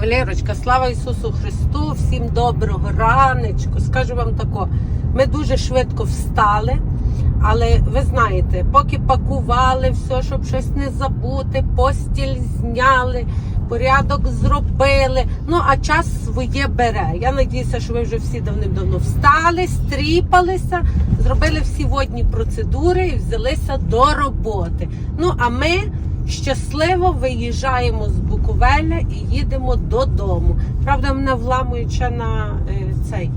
Кавалерочка, слава Ісусу Христу, всім доброго ранечку. Скажу вам тако, ми дуже швидко встали, але ви знаєте, поки пакували все, щоб щось не забути, постіль зняли, порядок зробили. Ну, а час своє бере. Я надіюся, що ви вже всі давним-давно встали, стріпалися, зробили всі водні процедури і взялися до роботи. Ну, а ми щасливо виїжджаємо з Буковеля і їдемо додому. Правда, мене вламують ще на е, цей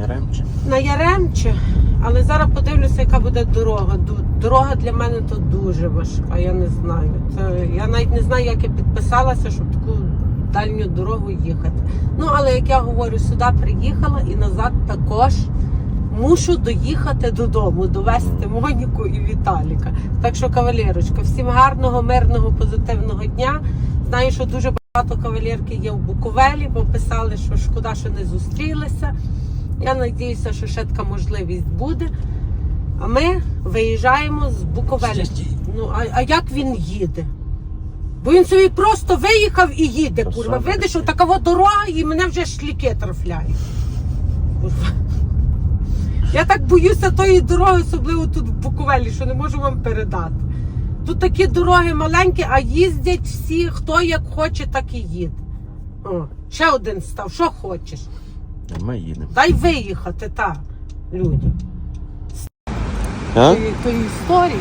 Яремче. на Яремче, але зараз подивлюся, яка буде дорога. Дорога для мене то дуже важка, я не знаю. Це, я навіть не знаю, як я підписалася, щоб таку дальню дорогу їхати. Ну, але як я говорю, сюди приїхала і назад також мушу доїхати додому, довести Моніку і Віталіка. Так що, кавалерочка, всім гарного, мирного, позитивного дня. Знаю, що дуже багато кавалерки є в Буковелі, бо писали, що шкода, що не зустрілися. Я надіюся, що ще така можливість буде. А ми виїжджаємо з Буковеля. Ну, а, а як він їде? Бо він собі просто виїхав і їде, курва. Видиш, що така дорога і мене вже шліки трафляють. Курва. Я так боюся тої дороги, особливо тут в Буковелі, що не можу вам передати. Тут такі дороги маленькі, а їздять всі, хто як хоче, так і їде. О, ще один став, що хочеш. Ми їдемо. Дай виїхати, та, людям. А? Тої, тої історії.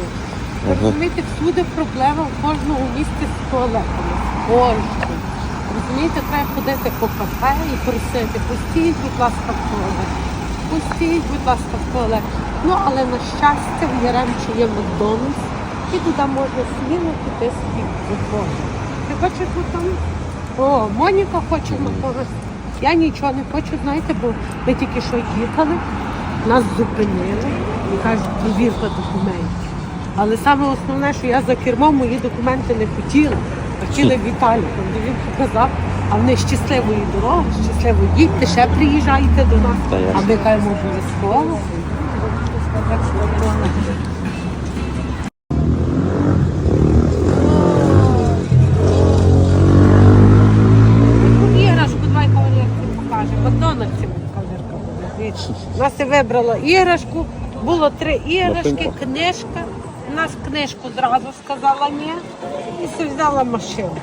Ви Ага. Розумієте, всюди проблема в кожному місті з туалетами. Кожен. Розумієте, треба ходити по кафе і просити, пустіть, будь ласка, в туалет. Пустіть, будь ласка, в туалет. Ну, але на щастя, в Яремчі є Макдональдс, і туди можна сміло піти заходити. Ти що там? О, Моніка хоче Макдональдс. Я нічого не хочу, знаєте, бо ми тільки що їхали, нас зупинили і кажуть, провірка документів. Але саме основне, що я за кермом мої документи не хотіла, а хотіла Віталіком, де він показав, а вони щасливої дороги, щасливо їдьте, ще приїжджайте до нас. А ми кажемо обов'язково. І вибрала іграшку. Було три іграшки, книжка. У нас книжку зразу сказала ні. І все взяла машину.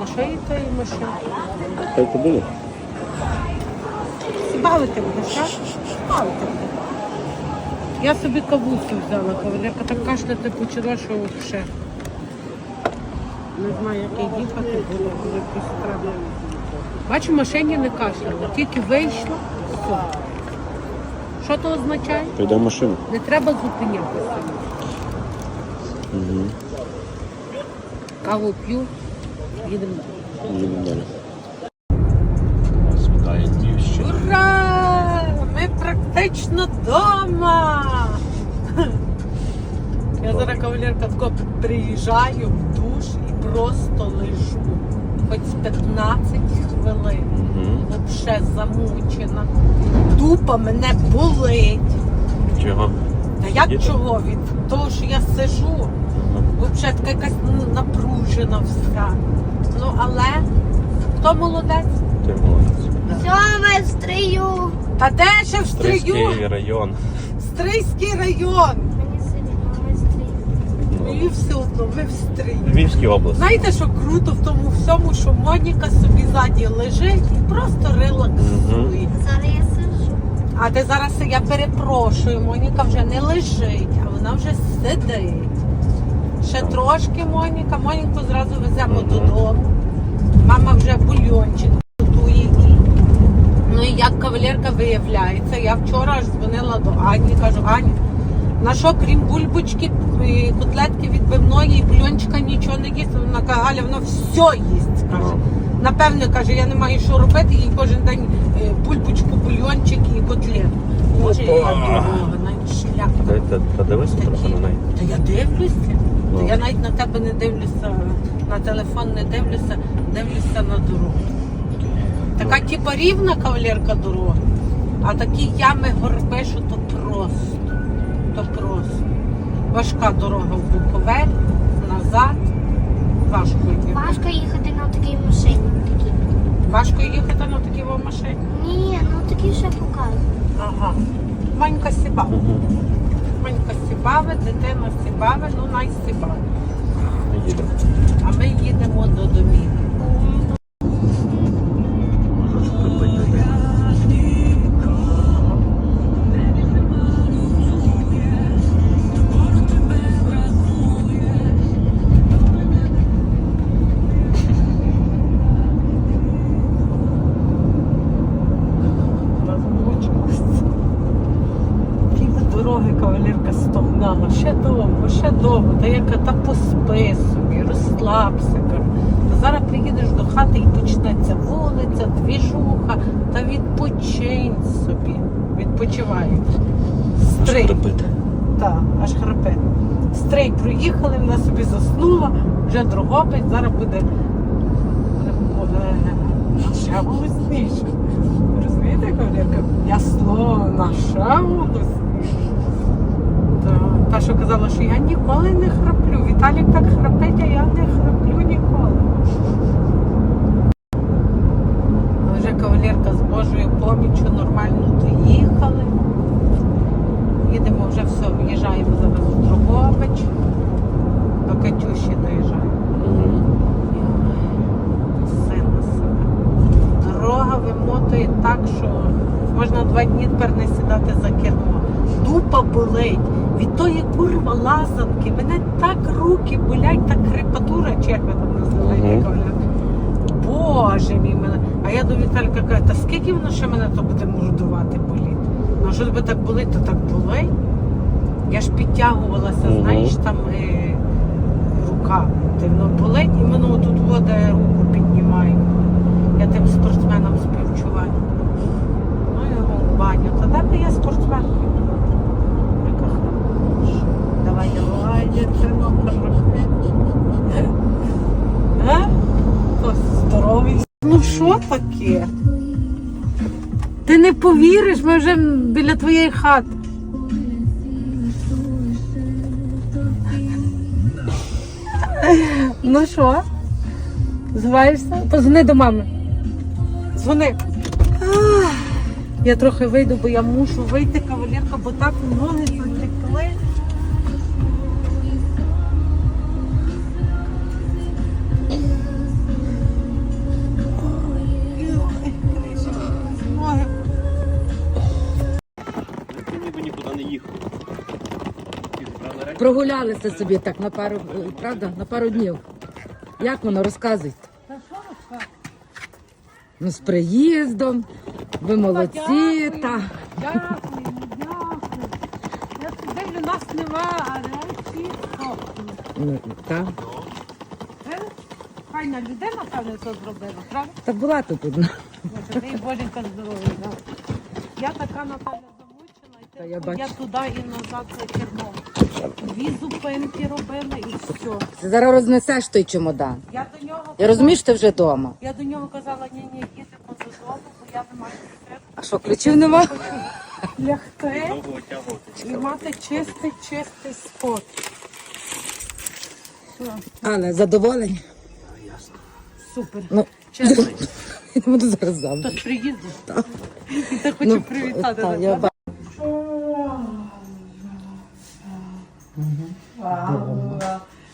На що їй тої машини? Бавити будеш, так? Бавити будеш. Я собі кавуськи взяла, кавалерка так кашляти почала, що взагалі. Не знаю, як їй їхати було, коли треба. Бачу, машині не кашляла, тільки вийшла, все. Що то означає? Прийде машина. Не треба зупинятися. Угу. Каву п'ю, їдемо. Їдемо далі. Світає Львівщина. Ура! Ми практично вдома! Я зараз кавалерка тако приїжджаю в душ і просто лежу. Хоч 15 хвилин. Угу. Взагалі замучена. Дупа мене болить. Чого? Та як Сидіти? чого? Від того, що я сижу. Ага. Взагалі така якась ну, напружена вся. Ну але хто молодець? Ти молодець. Сьоме стрию. Та де ще в стрию? Стрийський район. Стрийський район. Мені. І все одно, ви в стрій. Львівській області. Знаєте, що круто в тому всьому, що Моніка собі ззаді лежить і просто релаксує. Зараз я сиджу. А ти зараз я перепрошую, Моніка вже не лежить, а вона вже сидить. Ще трошки Моніка, Моніку зразу веземо додому. Мама вже бульйончик готує і. Ну і як кавалерка виявляється, я вчора аж дзвонила до Ані, кажу, Аня, на що крім бульбочки, котлетки відбивної і бульйончика нічого не їсть. Вона каже, Галя, воно все їсть. каже. Ага. Напевне, каже, я не маю що робити, їй кожен день е, бульбочку, бульйончик і котлет. Боже, яка навіть шлях. Та, дивися трохи на неї. Та я дивлюся. Ну. Та я навіть на тебе не дивлюся, на телефон не дивлюся, дивлюся на дорогу. Така типа рівна кавалерка дорога, а такі ями горби, що то просто. То просто. Важка дорога в Буковель, назад. Важко йти. Важко їхати на такій машині. Важко їхати на такій машині. Ні, ну такі ще показують. Ага. Манька сібава. Угу. Манька сібаве, дитина сібаве, ну най сібаве. А ми їдемо до домів. Та яка та поспи собі, розслабся. Та зараз приїдеш до хати і почнеться вулиця, двіжуха, та відпочинь собі. Відпочивай. Стрий. Так, аж храпе. Стрей проїхали, вона собі заснула, вже Дрогобич, зараз буде буде ще голосніше. Розумієте, кавалерка? Ясно, наша голосніше. Та, що я ніколи не храплю. Віталік так храпить, а я не храплю ніколи. Вже кавалерка з Божою поміччю нормально доїхали. Їдемо вже все, в'їжджаємо зараз у Дрогобич. До Катюші доїжджаємо. Дорога вимотує так, що можна два дні тепер не сідати за кермо. Дупа болить. Від тої курва лазанки. Мене так руки болять, так крепатура, ви там Мгм. кавалер. Боже мій мене. А я до Віталька кажу, та скільки воно ще мене то буде мордувати боліти? Ну що тебе так болить, то так болить. Я ж підтягувалася, Мгм. знаєш, там е, рука. Ти воно болить, і воно тут вода руку піднімає. Я тим спортсменам співчуваю. Ну його в баню. Та де я спортсменкою? Давай, давай, хороше. Е? Здоровий. Ну що таке? Ти не повіриш, ми вже біля твоєї хати. Ну що? Зваєшся? Позвони до мами. Дзвони. Я трохи вийду, бо я мушу вийти, кавалерка, бо так ноги затекли. Нікуди. Прогулялися собі так на пару, е, правда, на пару днів. Як воно розказуйте? Та що ви? Ну, з приїздом, ви молодці, Дякую, та Дякую, дякую. Я дивлю, нас нема, а речі ну, та, Е? Файна людина, певне, це зробила, правда? та була тут одна. Боже, Боженька здоров'я. да. Я така Наталя Та я я, туди і назад за кермом. Дві зупинки робили і все. Ти зараз рознесеш той чемодан. Я до нього Я розумію, що ти вже вдома. Я до нього казала, ні, ні, їдемо додому, бо я не маю секрету. А що, ключів нема? Лягти і мати чистий, чистий спот. Все, Але задоволені. супер. Ну, Чесно. я не буду зараз завжди. Хтось приїздив. І ти хочу привітати. та, я так?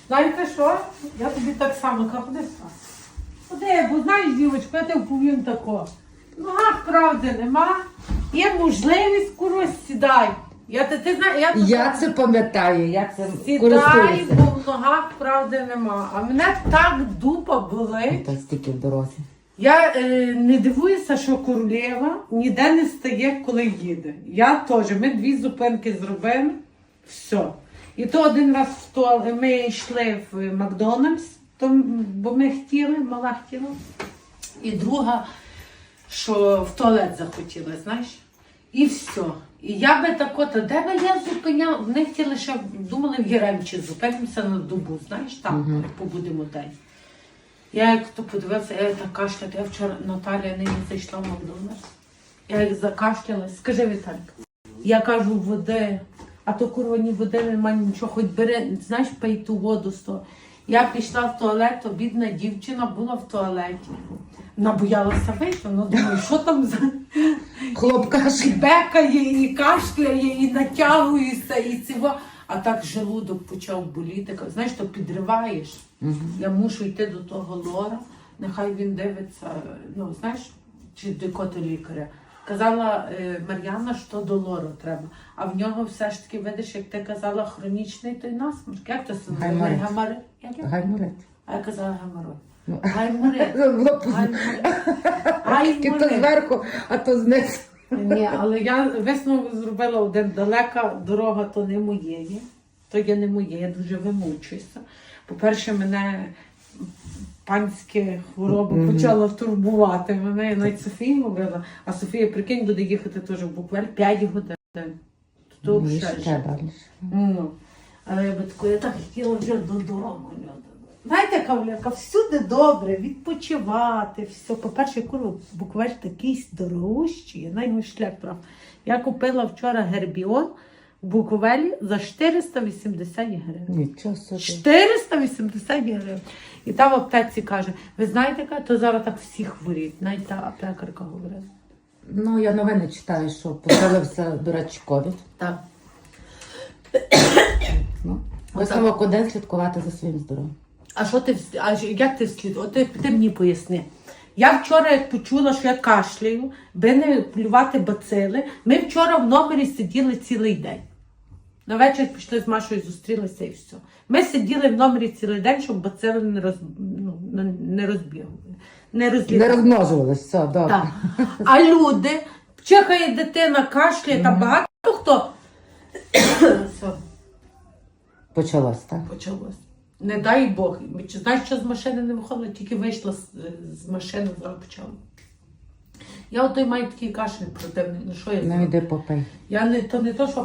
Знаєте що? Я тобі так само кажу, ходи. Ходи, бо знаєш, дівочка, я тебе повім тако. В ногах правди нема. Є можливість, курва, сідай. Я, ти, ти, знаєш, я, Я це пам'ятаю, я це Сідай, користуюся. бо в ногах правди нема. А мене так дупа болить. Та стільки в дорозі. Я е, не дивуюся, що королева ніде не стає, коли їде. Я теж. Ми дві зупинки зробили. Все. І то один раз в туалет, ми йшли в Макдональдс, то, бо ми хотіли, мала хотіла. І друга, що в туалет захотіла, знаєш? І все. І я би тако, то де би я зупиняв? Вони хотіли ще думали в Єремчі, зупинимося на добу, знаєш, там побудемо день. Я як то подивився, я так кашляти. Я вчора Наталія нині зайшла в Макдональдс. Я як закашлялась. Скажи, Віталька. Я кажу, води, а то курва ні води немає нічого, хоч бери, знаєш, пий ту воду з того. Я пішла в туалет, то бідна дівчина була в туалеті. Набоялася вийти, ну думаю, що там за Хлопка і бекає, і кашляє, і натягується, і цього. А так желудок почав боліти. Знаєш, то підриваєш. Я мушу йти до того лора, нехай він дивиться, ну знаєш, чи до лікаря. Казала е, Мар'яна, що до лору треба. А в нього все ж таки, видиш, як ти казала, хронічний той насморк. Як то це називає? Гайморит. Гайморит? Я? А я казала гайморит. Ну. Гайморит. Гайморит. То зверху, а то знизу. Ні, але я висновок зробила один далека дорога, то не моєї. То є не моє, я дуже вимучуюся. По-перше, мене панське хвороба Мгм. почала турбувати. Мене я навіть Софії говорила, а Софія, прикинь, буде їхати теж буквально 5 годин. То ще далі. Ну, але я би таку, я так хотіла вже додому. Знаєте, кавляка, всюди добре, відпочивати, все. По-перше, курва, буквально такий дорогущий, я навіть шлях брав. Я купила вчора гербіон в Буковелі за 480 гривень. Нічого собі. 480 гривень. І та в аптеці каже, ви знаєте, яка, то зараз так всі хворіють. Навіть та аптекарка говорила. Ну, я новини читаю, що поселився дурачкові. Так. Ну, висновок один слідкувати за своїм здоров'ям. А що ти вс- а ж- як ти вслід? От ти, ти мені поясни. Я вчора як почула, що я кашляю, би не плювати бацили. Ми вчора в номері сиділи цілий день. На вечір пішли з Машою, зустрілися і все. Ми сиділи в номері цілий день, щоб бацили не, роз, ну, не- не розбігли. Не Не все. Так. А люди, чихає дитина, кашляє, там багато хто. Почалось, так? почалось. Не дай Бог. Чи знаєш, що з машини не виходила, тільки вийшла з, з машини, зараз почала. Я ото й маю такий кашель противний. Ну що я Ну, йди попий. Я не то не то, що